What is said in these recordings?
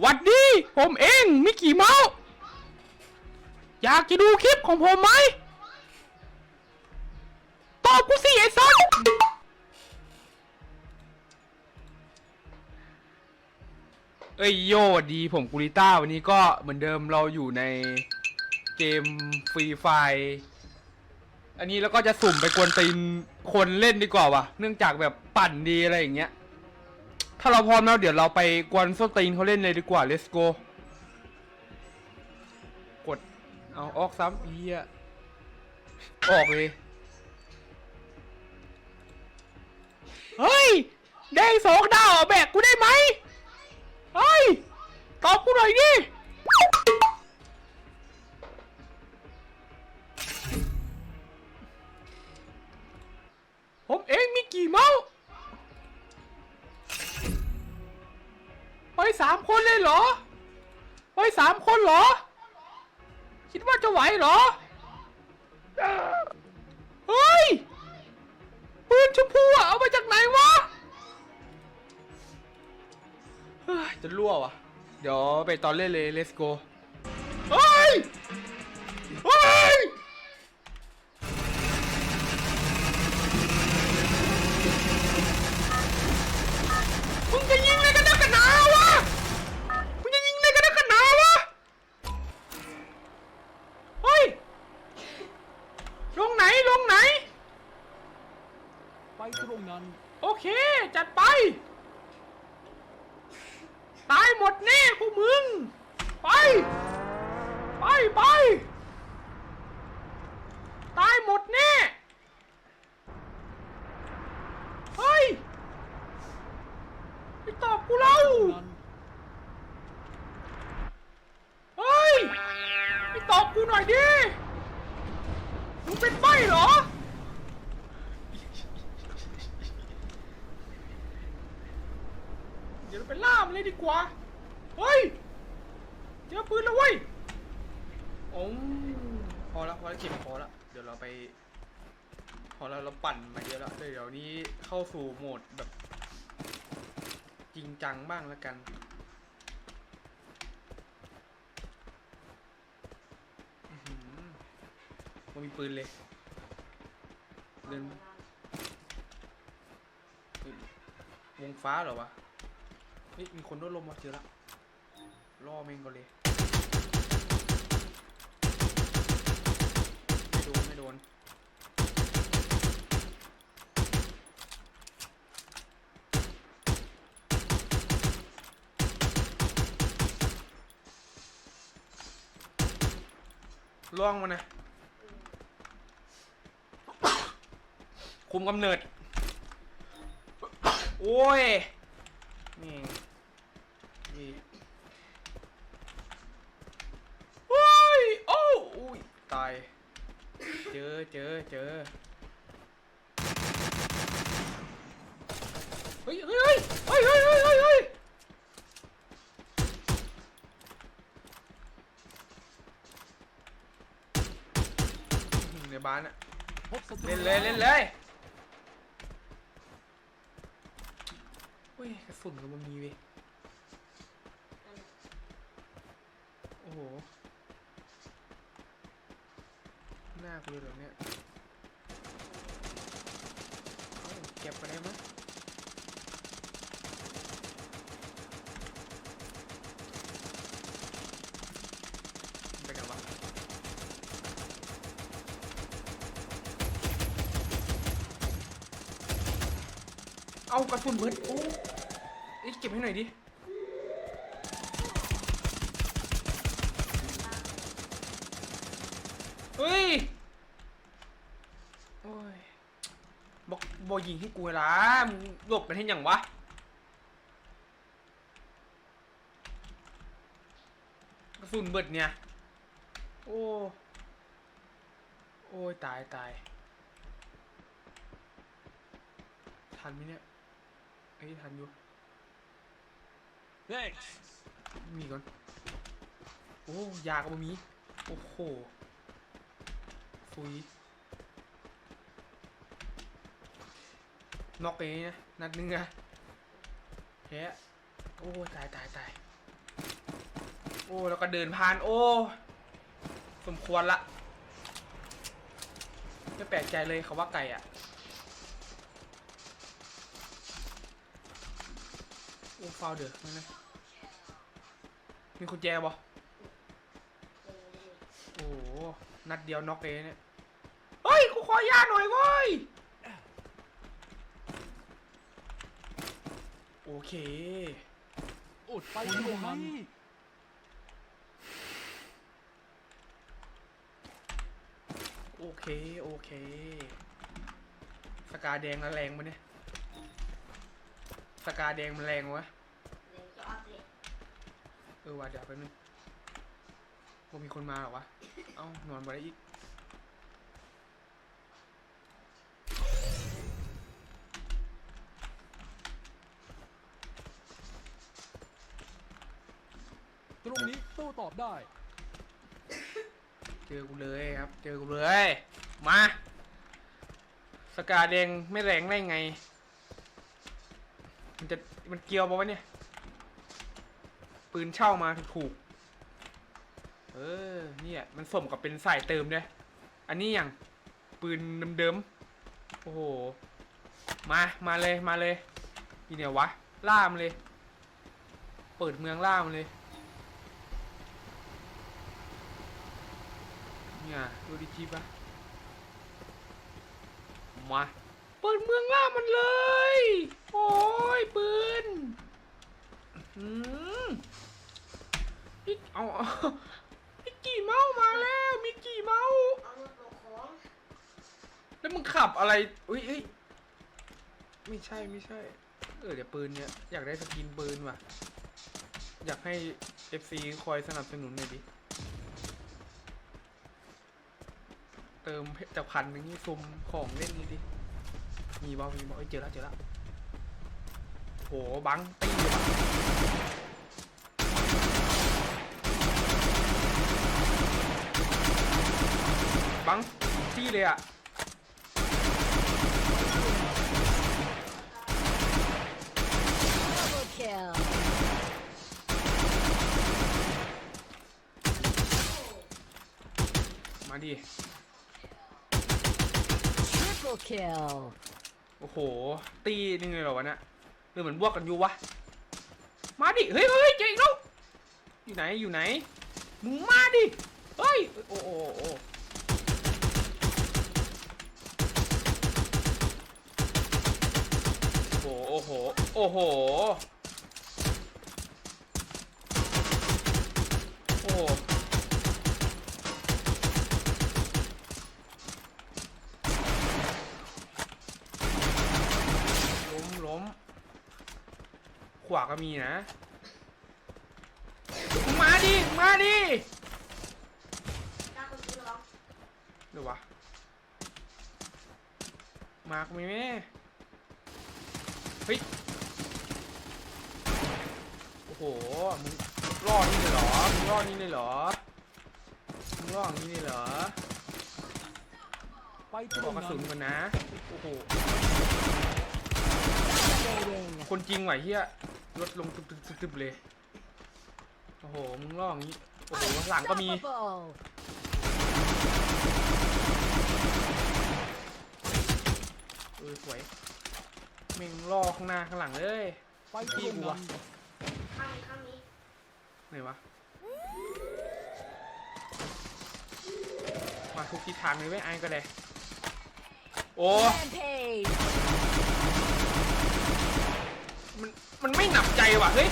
หวัดดี ผมเองมิกกี้เมาส์อยากจะดูคลิปของผมไหม ตอบกูสิไอ้สัสเอ้ยโยดีผมกูริต้า วันนี้ก็เหมือนเดิมเราอยู่ในเกมฟรีไฟอันนี้แล้วก็จะสุ่มไปกวนตีนคนเล่นดีกว่าวะเนื่องจากแบบปั่นดีอะไรอย่างเงี้ย ถ้าเราพร้อมแล้วเดี๋ยวเราไปกวนส้นตีนเขาเล่นเลยดีกว่า let's go กด เอาออกซ้ำอีอออกเลย เฮ้ย แดงสองดาวแบกกูได้ไหม เฮ้ย ตอบกูหน่อยดิ สามคนเลยเหรอไปสามคนเหรอ คิดว่าจะไหวเหรอ เฮ้ย ปืนชมพูอะเอามาจากไหนวะเฮ้ยจะรั่ววะเดี๋ยวไปตอนเล่นเลย let's go เฮ้ย งไหนลงไหน ไปตรงนั้น โอเค จัดไป ตายหมดแน่พวกมึง ไป ไปไป ตายหมดแน่ เฮ้ยไปตอบกูเล่านั้นเฮ้ยไปตอบกูหน่อยดิมึง เหรอ เดี๋ยวเราไปล่ามันเลยดีกว่า เฮ้ย เจอปืนแล้วเว้ยโอ้พอล้วพอล้วเก็บพอล้วเดี๋ยวเราไป พอแล้วเราปั่นมาเยอะแล้วเดี๋ยวนี้เข้าสู่โหมดแบบ จริงจังบ้างแล้วกันมันมีปืนเลย เดินวงฟ้าเหรอวะ เฮ้ย มีคนโดนลมมาเจอละล่อเมงก่อนเลย ไม่โดน ไม่โดน ล่วงมานะ คุมกำเนิด โอ้ย นี่ นี่ โอ้ย โอ้อุ้ยตาย เจอเจอเจอเฮ้ยเฮ้ยเฮ้ยเฮ้ยเฮ้ยเฮ้ยเฮ้ยในบ้านอะเล่นเลยเล่นเลย อุ้ยกระสุนก็มันมีเว้ยโอ้โห หน้ากูเลยแบบเนี้ยเอาเก็บไปได้มั้ยไปกันวะเอากระสุนเบิดโอ้ เก็บให้หน่อยดิ เฮ้ย โอ้ยบอกบอยิงให้กูละมึงหลบมันให้ยังวะ กระสุนเบิดเนี่ย โอ้ โอ้ยตายตายทันไหมเนี่ยเอ้ยทันอยู่ Thanks มีก่อน โอ้ยาก็บ่มี โอ้โหฟุยน็อกเองนะ นัดหนึงอะแพ้โอ้ ตายตายตายโอ้ แล้วก็เดินผ่าน โอ้ สมควรละ ไม่แปลกใจเลยเขาว่าไก่อะโอ้ ฟาวเดือดนั่นนะมีกุญแจบ่โอ้โห นัดเดียวน็อกเลยเนี่ย เฮ้ย กูขอยาหน่อยเว้ย โอเค อุดไปเดี๋ยวนี้โอเค โอเค สกาแดงแล้วแรงปะเนี่ย สกาแดงมันแรงวะ เออว่ะเดี๋ยวไปบนึงว่ามีคนมาเหรอวะ เอ้านอนมาได้อีก ตรงนี้โต้ตอบได้ เจอกูเลยครับ เจอกูเลย มา สกาแดงไม่แรงได้ไง มันจะมันเกี่ยวปะวะเนี่ย ปืนเช่ามาถูกเออเนี่ยมันสมกับเป็นสายเติมด้วยอันนี้อย่างปืนเดิมๆโอ้โหมามาเลยมาเลยอีเนี่ยวะล่ามนเลย เปิดเมืองล่ามนเลยเนี่ยดูดิจีปะมาเปิดเมืองล่ามันเลย โอ้ยปืนอืม มิกเอาเมิกกี้เมาส์มาแล้วมิกกี้เมาส์แล้วมึงขับอะไรอุ้ยเอ้ยไม่ใช่ไม่ใช่ เออเดี๋ยวปืนเนี่ย อยากได้สกินปืนว่ะ อยากให้ FC คอยสนับสนุนหน่อยดิ เติมจากพันหนึงนี่ซุมของเล่นนี่ดิ มีบ่มีบ่เอ้ยเจอแล้วเจอแล้วโหบังตีเลยว่ะ บังตีเลยอะมาดิ Triple kill. โอ้โห ตีนึงเลยเหรอวะเนี่ยหรือเหมือนบวกกันอยู่วะ มาดิ เฮ้ยเฮ้ยเจออีกแล้วอยู่ไหน อยู่ไหน มึงมาดิ เฮ้ย โอ้โอ้โอ้ โอ้โห โอ้โห โอ้โหล้มล้ม ขวาก็มีนะมึงมาดิมึงมาดิเดี๋ยววะ มาก็มีแม่เฮ้ย โอ้โห มึงรอดนี่เลยเหรอ มึงรอดนี่เลยเหรอ มึงรอดนี้เลยเหรอไปตรของกระสุนั้นนกันนะ โอ้โห คนจริงไหวเฮียลดลงตึบๆๆๆเลย โอ้โห มึงล่ออย่างนี้ โอ้โห หลังก็มี Unstoppable. เออสวย ม่งล่อข้างหน้าข้างหลังเลยไปตรงนั้นไหนวะมาทุกทิศทางเลยเว้ยไอ้ก็ได้โอ้มันมันไม่หนับใจว่ะเฮ้ย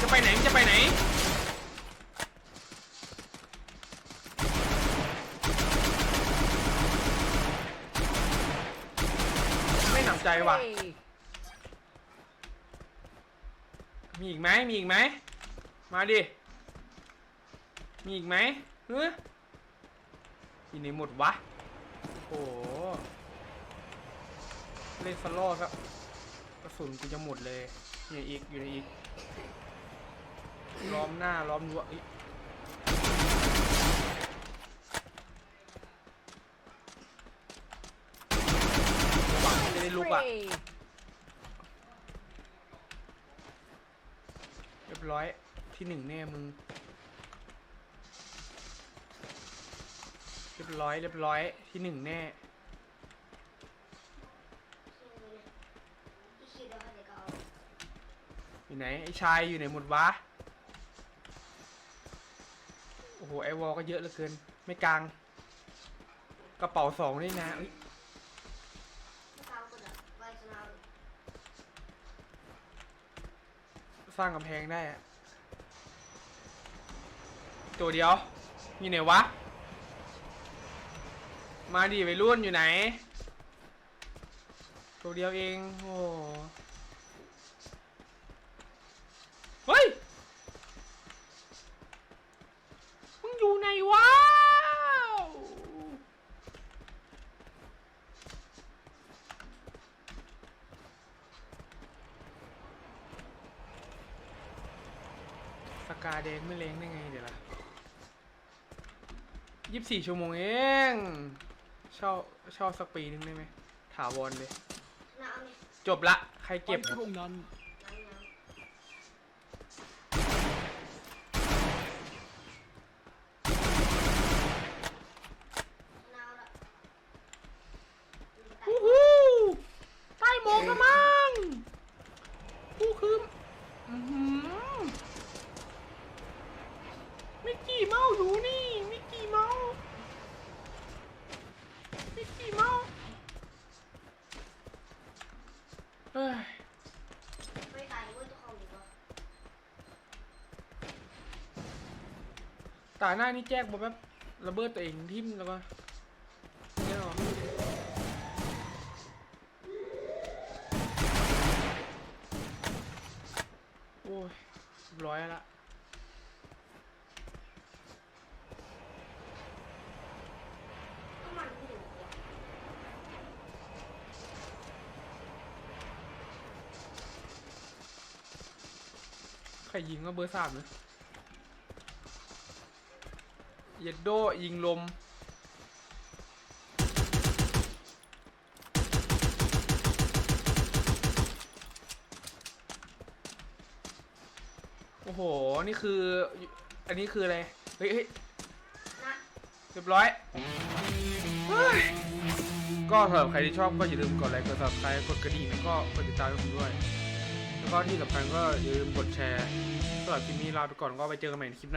จะไปไหนจะไปไหน ไม่หนับใจ ว่ะ มีอีกไหมมีอีกไหม มาดิ มีอีกไหมเฮ้ยอยู่ในหมดวะ โอ้โห เล่นสโลอครับกระสุนกูจะหมดเลยอยู่ในอีกอยู่ในอีกล้อมหน้าล้อมรั้วอ้ย ลุกอะเรียบร้อยที่หนึ่งแน่มึง เรียบร้อยเรียบร้อยที่หนึ่งแน่ อยู่ไหนไอ้ชายอยู่ไหนหมดวะ โอ้โหไอวอลก็เยอะเหลือเกิน ไม่กลาง กระเป๋าสองนี่นะ สร้างกำแพงได้อะตัวเดียว อยู่ไหนวะ มาดิไปรุ่นอยู่ไหน ตัวเดียวเอง โอ้โหเฮ้ย มึงอยู่ไหนวะ สกา แดงไม่เล้งได้ไงเดี๋ยวล่ะยี่สิบสี่ชั่วโมงเองเช่าเช่าสักปีนึงได้ไหมถาวรเลย จบละ ใครไปเก็บตรงนั้น ฮู้ฮู้ใต้หมอกละมั้งผู้คืออื้อหือมิกกี้เมาส์อยู่นี่ มิกกี้เมาส์มิกกี้เมาส์เฮ้ย ตาหน้านี่แจ๊กบอกแบบระเบิดตัวเองทิ่มแล้วก็เนี่ยหรอโอ้ยร้อยละใครยิงก็เบอร์สามเลย ย็ดโดยิงลม โอ้โห นี่คือ อันนี้คืออะไร เฮ้ยเฮ้ยเรียบร้อยเฮ้ยก็สำหรับใครที่ชอบก็อย่าลืมกดไลค์ กด subscribe กดกระดิ่งแล้วก็กดติดตามให้ผมด้วย แล้วก็ที่สำคัญก็อย่าลืมกดแชร์สำหรับคลิปนี้ลาไปก่อนก็ไปเจอกันใหม่ในคลิปหน้า